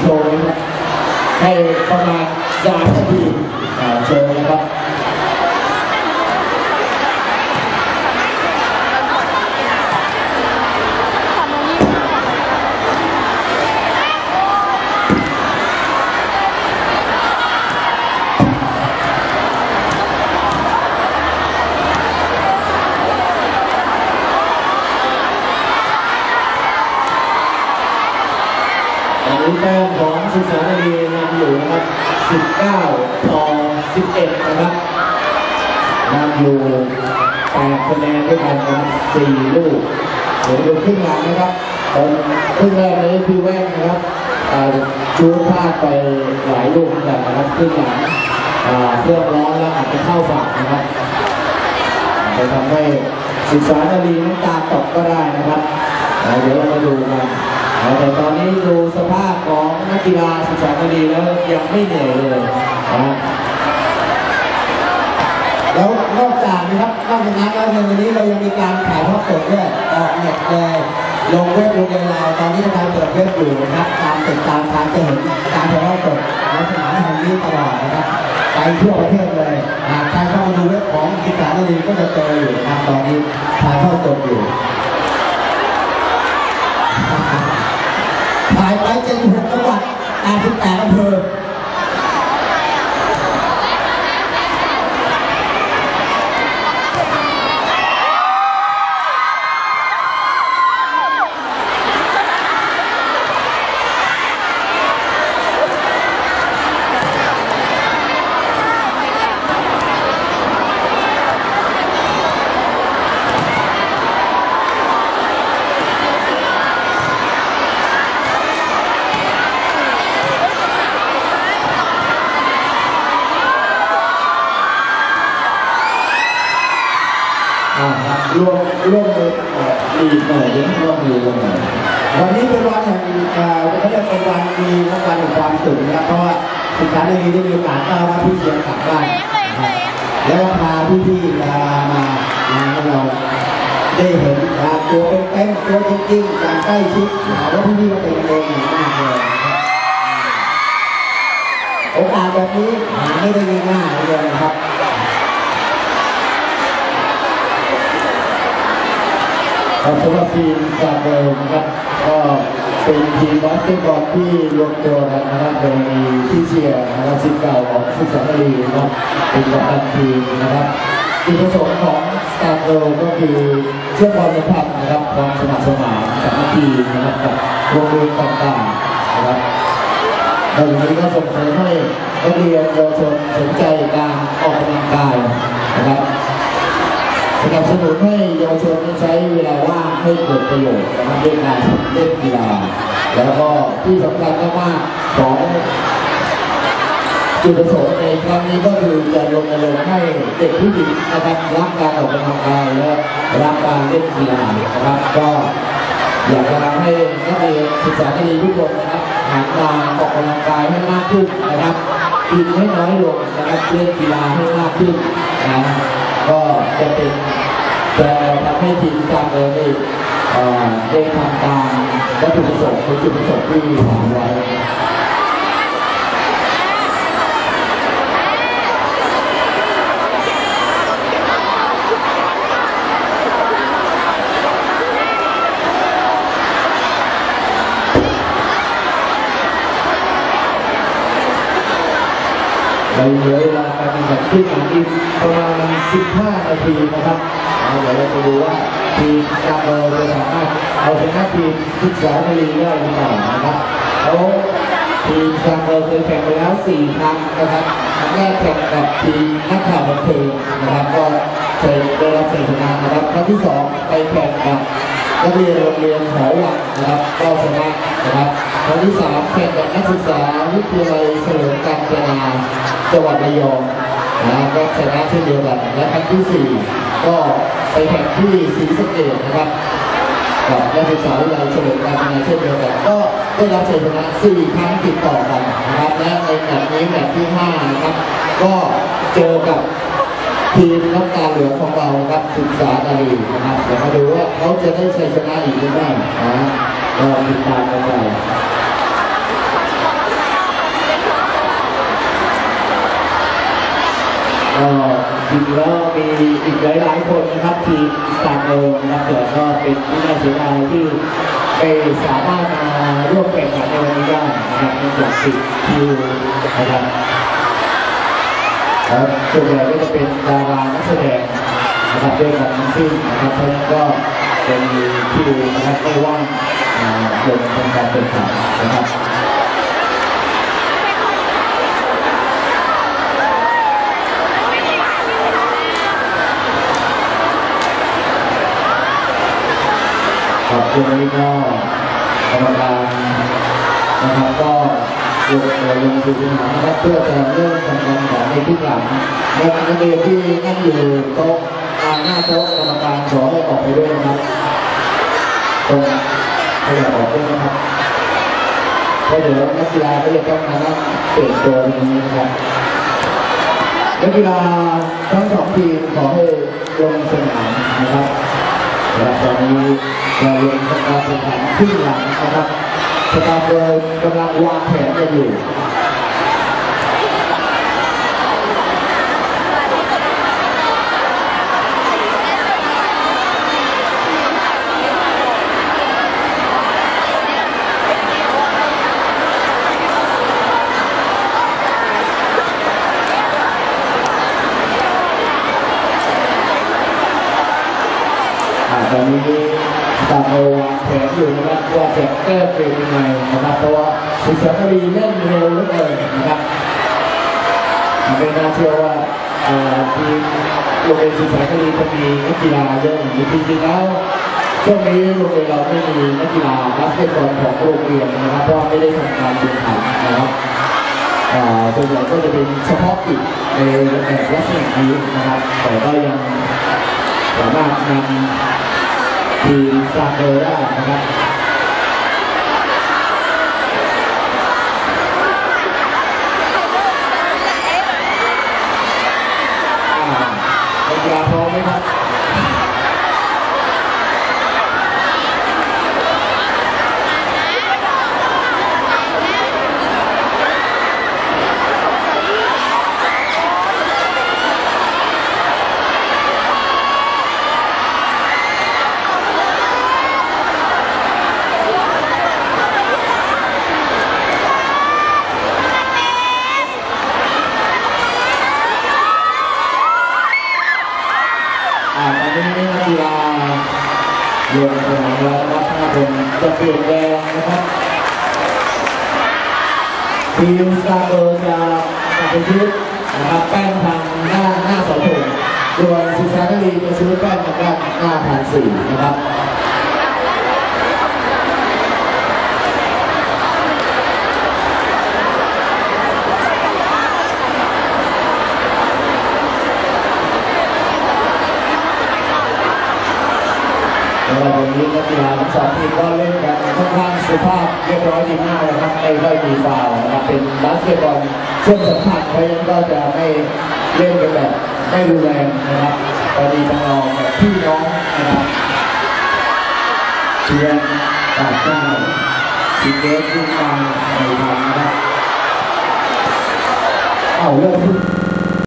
โชว์นะครับให้ประมาณสามนาทีอ่าโชว์นะครับ ตอนนี้แต้มของศึกษานารีนำอยู่นะครับ 19ต่อ11 นะครับนำอยู่8คะแนนด้วยกันนะครับ4ลูกเดี๋ยวดูครึ่งหลังนะครับตอนครึ่งแรกนี้คือแว่นนะครับอ่าชูพลาดไปหลายลูกเหมือนะครับครึ่งหลังอ่าเครื่องร้อนแล้วอาจจะเข้าฝั่งนะครับจะทำให้ศึกษานารีน้ำตาตกก็ได้นะครับ เดี๋ยวเรามาดูกัน แต่ตอนนี้ดูสภาพของนักกีฬาศึกษานารีแล้วยังไม่เหนื่อยเลยนะแล้วนอกจากนะครับนอกจากนั้นแล้วในวันนี้เรายังมีการถ่ายทอดสดด้วยออกเน็ตเลยลงเว็บลงในไลน์ตอนนี้กำลังเปิดเว็บอยู่นะครับการติดตามการจะเห็นการถ่ายทอดสดในสนามแห่งนี้ตลอดนะครับไปทั่วประเทศเลยหากใครเข้ามาดูเว็บของกิจการนารีก็จะเจออยู่นะครับตอนนี้ถ่ายทอดสดอยู่ถ่ายไปเจ็ดหกจังหวัด แปดสิบแปดอำเภอ อ่า ร่วมมืออีกหน่อยร่วมมือกันหน่อยวันนี้เป็นวันแห่งเอ่อเขาเรียกเป็นวันดีและวันแห่งความสุขนะครับเพราะว่าสุดท้ายในนี้ได้มีโอกาสต้อนรับพี่เชียงกลับบ้านแล้วก็พาพี่ๆดารามางาให้เราได้เห็นตัวเป็นๆตัวจริงๆอย่างใกล้ชิดถามว่าพี่ก็เป็นเองมากเลยโอกาสแบบนี้หาไม่ได้ง่ายๆเลยนะครับ ครับสำหรับทีมซาเบลนะครับก็เป็นทีมบาสเกตบอลที่รวมตัวกันนะครับโดยมีที่เชียร์นะครับสิษย์เก่าของศึกษานารีนะครับเป็นกัปตันทีมนะครับจุดประสงค์ของสตาร์เบลก็คือเชื่อมความสัมพันธ์นะครับความสมัครสมานสามัคคีนะครับกับโรงเรียนต่างๆนะครับนอกจากนี้ก็ส่งเสริมให้นักเรียนเยาวชนสนใจการออกกำลังกายนะครับ สนับสนุนให้เยาวชนใช้เวลาว่างให้เกิดประโยชน์นะครับด้วยการเล่นกีฬา แล้วก็ที่สำคัญมากๆของจุดประสงค์ในครั้งนี้ก็คือจะรณรงค์ให้เด็กผู้หญิงนะครับรักการออกกำลังกายและรักการเล่นกีฬานะครับ ก็อยากจะทำให้นักเรียนศึกษาดีทุกคนนะครับหันมาออกกำลังกายให้มากขึ้นนะครับกินให้น้อยลงนะครับเล่นกีฬาให้มากขึ้นนะ ก็จะเป็นจะทำให้ทีมการเงินได้เอ่อได้ทำตามวัตถุประสงค์ขอจุดประสงค์ที่วางไว้เราเลือ เวลาการแข่งขันขึ้นอีกประมาณ 15 นาทีนะครับเอาเดี๋ยวเราจะดูว่าทีมกาเบอร์จะสามารถเอาชนะทีมศึกษานารีได้หรือเปล่านะครับแล้วทีมกาเบอร์เคยแข่งไปแล้ว 4 ครั้งนะครับครั้งแรกแข่งกับทีมนักข่าวบันเทิงนะครับก็เคยได้รับชัยชนะนะครับครั้งที่ 2 ไปแข่งกับนักเรียนโรงเรียนหอวังนะครับก็ชนะนะครับครั้งที่สามแข่งกับนักศึกษาวิทยาลัยเฉลิมกาญจนาจังหวัดระยอง นะก็ชนะเช่นเดียวกันและครั้งที่สี่ก็ไปแข่งที่ศรีสะเกษนะครับกับนักศึกษาวิทยาลัยเฉลิมการนาเช่นเดียวกันก็ได้รับชัยชนะสี่ครั้งติดต่อกันนะครับและในแมตช์นี้แมตช์ที่ห้านะครับ ก็เจอกับทีมน้ำตาเหลืองของเราครับศึกษานารีนะครับเดี๋ยวมาดูว่าเขาจะได้ชัยชนะอีกหรือไม่นะก็ติดตามกันไป จริงๆแล้วมีอีกหลายๆคนนะครับทีมสตาร์โอนะครับแต่ก็เป็นที่น่าเสียดายที่ไม่สามารถมาร่วมแข่งขันในวันนี้ได้นะครับเนื่องจากติดคิวนะครับแล้วส่วนใหญ่ก็จะเป็นดารานักแสดงนะครับด้วยกันทั้งสิ้นนะครับเพราะฉะนั้นก็จะมีคิวนะครับไม่ว่างอ่าลงทำการแข่งขันนะครับ ครับ วันนี้ก็กรรมการนะครับก็ลงตัวลงสู่สนามนะครับเพื่อจะเริ่มทำการแข่งในทุกหลังและนักเรียนที่นั่งอยู่โต๊ะหน้าโต๊ะกรรมการขอให้ออกไปด้วยนะครับตรงขยับออกด้วยนะครับเพราะเดี๋ยวนักกีฬาก็จะต้องมานั่งเปลี่ยนตัวตรงนี้นะครับนักกีฬาทั้งสองทีมขอให้ลงสนามนะครับ และตอนนี้เราลงทำการแข่งขันขึ้นหลังนะครับสตาร์เบอร์กำลังวางแผนกันอยู่ ตอนนี้ตาร์โอวางแผนอยู่นะครับว่าจะแก้เกมยังไงนะครับเพราะว่าสุสานรีเล่นเร็วเหลือเกินนะครับไม่น่าเชื่อว่าอ่อทีมโรงเรียนสุสานรีจะมีนักกีฬาเยอะอย่างนี้จริงๆแล้วช่วงนี้โรงเรียนเราไม่มีนักกีฬาบาสเกตบอลของโรงเรียนนะครับเพราะไม่ได้ทำการแข่งขันนะครับอ่าส่วนใหญ่ก็จะเป็นเฉพาะกิจในแบบลักษณะนี้นะครับแต่ก็ยังสามารถนำ ทีมซาโดได้นะครับอ่านักกีฬาพร้อมไหมครับ อ่าตอนนี้นักกีฬาลงสนามแล้วนะครับห้าคนจะ เปลี่ยนแดงนะครับทีมสตาร์เบอร์จะจะเป็นชุดนะครับแป้งทางหน้าหน้าเสาธงส่วนสุสานคดีจะซื้อแป้งทางด้านหน้าผ่านสี่นะครับ แล้ววันนี้นั กีฬาทั้งสองทีมก็เล่นกันค่อนข้างสุภาพเรียบร้อยดีมากนะครับไม่ค่อยมีฟาวนะครับเป็นบาสเกตบอลช่วงสำคัญเพราะฉะนั้นก็จะไม่เล่นกันแบบไม่รุนแรงนะครับพอดีจังลองแบบพี่น้องนะครับเชียร์ตาเจ้าทีเกสขึ้นมาในทางนะครับเอาเริ่ม